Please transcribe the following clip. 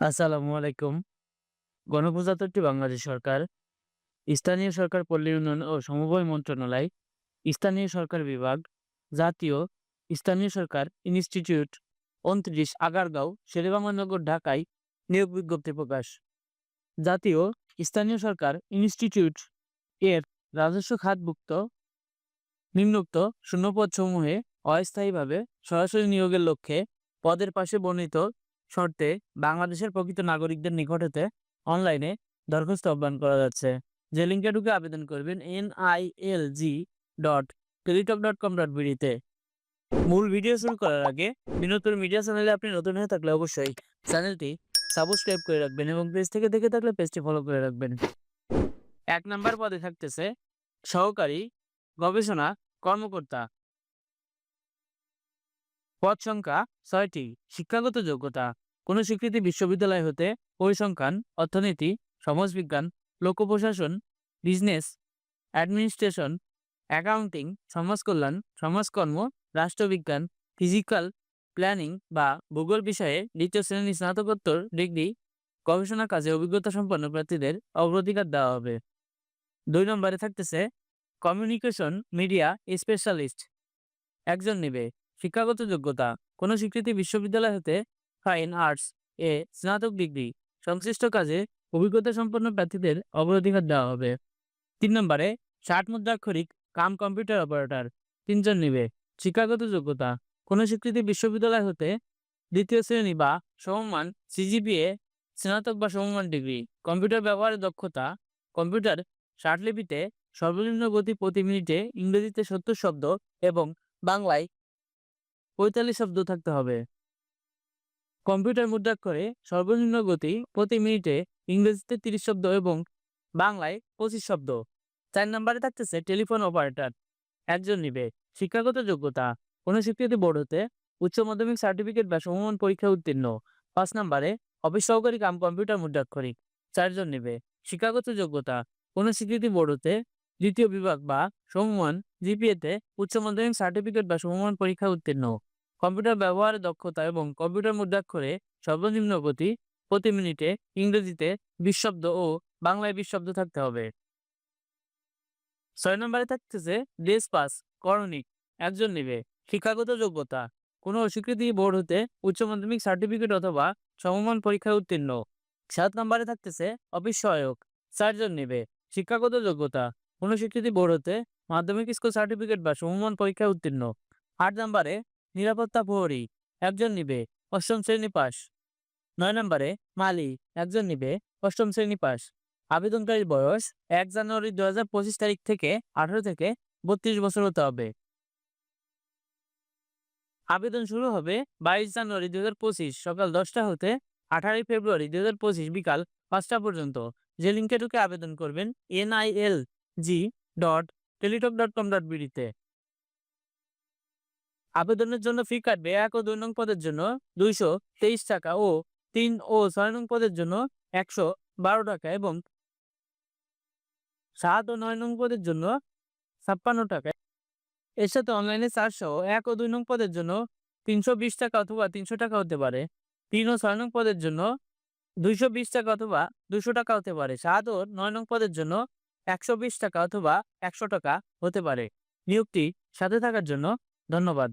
আসসালামু আলাইকুম। গণপ্রজাতন্ত্রী বাংলাদেশ সরকার, স্থানীয় সরকার পল্লী উন্নয়ন ও সমবায় মন্ত্রণালয়, স্থানীয় সরকার বিভাগ, জাতীয় স্থানীয় সরকার ইনস্টিটিউট উনত্রিশ আগারগাঁও, শেরেবাংলানগর, ঢাকায় নিয়োগ বিজ্ঞপ্তি প্রকাশ। জাতীয় স্থানীয় সরকার ইনস্টিটিউট এর রাজস্ব খাতভুক্ত নিম্নোক্ত শূন্যপদ সমূহে অস্থায়ীভাবে সরাসরি নিয়োগের লক্ষ্যে পদের পাশে বর্ণিত শর্তে বাংলাদেশের প্রকৃত নাগরিকদের নিকট হতে অনলাইনে দরখাস্ত আহ্বান করা যাচ্ছে। যে লিঙ্কে ঢুকে আবেদন করবেন N I L G dot Teletalk dot com dot বিডিতে মূল ভিডিও শুরু করার আগে বিনোদন মিডিয়া চ্যানেলে আপনি নতুন হয়ে থাকলে অবশ্যই চ্যানেলটি সাবস্ক্রাইব করে রাখবেন এবং পেজ থেকে দেখে থাকলে পেজটি ফলো করে রাখবেন। এক নাম্বার পদে থাকতেছে সহকারী গবেষণা কর্মকর্তা। পদ সংখ্যা ছয়টি, শিক্ষাগত যোগ্যতা। কোনো স্বীকৃতি বিশ্ববিদ্যালয় হতে পরিসংখ্যান, অর্থনীতি, সমাজবিজ্ঞান লোক প্রশাসন বিজনেস, অ্যাডমিনিস্ট্রেশন, অ্যাকাউন্টিং, সমাজকল্যাণ, সমাজকর্ম, রাষ্ট্রবিজ্ঞান, ফিজিক্যাল প্ল্যানিং বা ভূগোল বিষয়ে দ্বিতীয় শ্রেণি স্নাতকোত্তর ডিগ্রি গবেষণা কাজে অভিজ্ঞতা সম্পন্ন প্রার্থীদের অগ্রাধিকার দেওয়া হবে। দুই নম্বরে থাকতেছে, কমিউনিকেশন মিডিয়া স্পেশালিস্ট। একজন নেবে। শিক্ষাগত যোগ্যতা। কোনো স্বীকৃতি বিশ্ববিদ্যালয় হতে ফাইন আর্টস, এ স্নাতক ডিগ্রি, সংশ্লিষ্ট কাজে অভিজ্ঞতা সম্পন্ন প্রার্থীদের অগ্রাধিকার দেওয়া হবে। তিন নম্বরে, ষাট মুদ্রাক্ষরিক কাম কম্পিউটার অপারেটর, তিনজন নিবে। শিক্ষাগত যোগ্যতা, কোনো স্বীকৃতি বিশ্ববিদ্যালয় হতে দ্বিতীয় শ্রেণি বা সমমান সিজিপিএ, স্নাতক বা সমমান ডিগ্রি। কম্পিউটার ব্যবহারের দক্ষতা, কম্পিউটার ষাটলিপিতে সর্বনিম্ন গতি প্রতি মিনিটে ইংরেজিতে সত্তর শব্দ এবং বাংলায় পঁয়তাল্লিশ শব্দ থাকতে হবে। কম্পিউটার মুদ্রাক্ষরে সর্বনিম্ন গতি প্রতি মিনিটে ইংরেজিতে তিরিশ শব্দ এবং বাংলায় পঁচিশ শব্দ। চার নম্বরে থাকতেছে টেলিফোন অপারেটর। একজন নিবে। শিক্ষাগত যোগ্যতা। কোনো স্বীকৃতি বোর্ড হতে উচ্চ মাধ্যমিক সার্টিফিকেট বা সমমান পরীক্ষা উত্তীর্ণ। পাঁচ নম্বরে অফিস সহকারী কাম কম্পিউটার মুদ্রাক্ষরিক চারজন নেবে। শিক্ষাগত যোগ্যতা। কোনো স্বীকৃতি বোর্ড হতে দ্বিতীয় বিভাগ বা সমমান জিপিএতে উচ্চ মাধ্যমিক সার্টিফিকেট বা সমমান পরীক্ষা উত্তীর্ণ। কম্পিউটার ব্যবহারের দক্ষতা এবং কম্পিউটার মুদ্রাক্ষরে সর্বনিম্ন গতি প্রতি মিনিটে ইংরেজিতে বিশ শব্দ ও বাংলায় বিশ শব্দ থাকতে হবে। ছয় নম্বরে থাকতেছে ডেস পাস করণিক একজন নেবে। শিক্ষাগত যোগ্যতা, কোনো অস্বীকৃতি বোর্ড হতে উচ্চ মাধ্যমিক সার্টিফিকেট অথবা সমমান পরীক্ষায় উত্তীর্ণ। সাত নম্বরে থাকতেছে অফিস সহায়ক, চারজন নেবে। শিক্ষাগত যোগ্যতা, কোনো স্বীকৃতি বোর্ড হতে মাধ্যমিক স্কুল সার্টিফিকেট বা সমমান পরীক্ষায় উত্তীর্ণ। আট নম্বরে নিরাপত্তা প্রহরী, একজন নিবে, অষ্টম শ্রেণি পাস। নয় নম্বরে মালি একজন নিবে, অষ্টম শ্রেণি পাস। আবেদনকারীর বয়স এক জানুয়ারি দু হাজার পঁচিশ তারিখ থেকে আঠারো থেকে বত্রিশ বছর হতে হবে। আবেদন শুরু হবে বাইশ জানুয়ারি দু হাজার পঁচিশ সকাল দশটা হতে আঠারোই ফেব্রুয়ারি দু হাজার পঁচিশ বিকাল পাঁচটা পর্যন্ত। যে লিঙ্কে ঢুকে আবেদন করবেন NIL G dot Teletalk dot com dot বিডিতে আবেদনের জন্য ফি কাটবে এক ও দুই নং পদের জন্য দুইশো তেইশ টাকা ও তিন ও ছয় নং পদের জন্য একশো বারো টাকা এবং সাত ও নয় নং পদের জন্য ছাপ্পান্ন টাকা। এর সাথে অনলাইনে চারশো এক ও দুই নং পদের জন্য তিনশো বিশ টাকা অথবা তিনশো টাকা হতে পারে। তিন ও ছয় নং পদের জন্য দুইশো বিশ টাকা অথবা দুশো টাকা হতে পারে। সাত ও নয় নং পদের জন্য একশো বিশ টাকা অথবা একশো টাকা হতে পারে। নিয়োগটি সাথে থাকার জন্য ধন্যবাদ।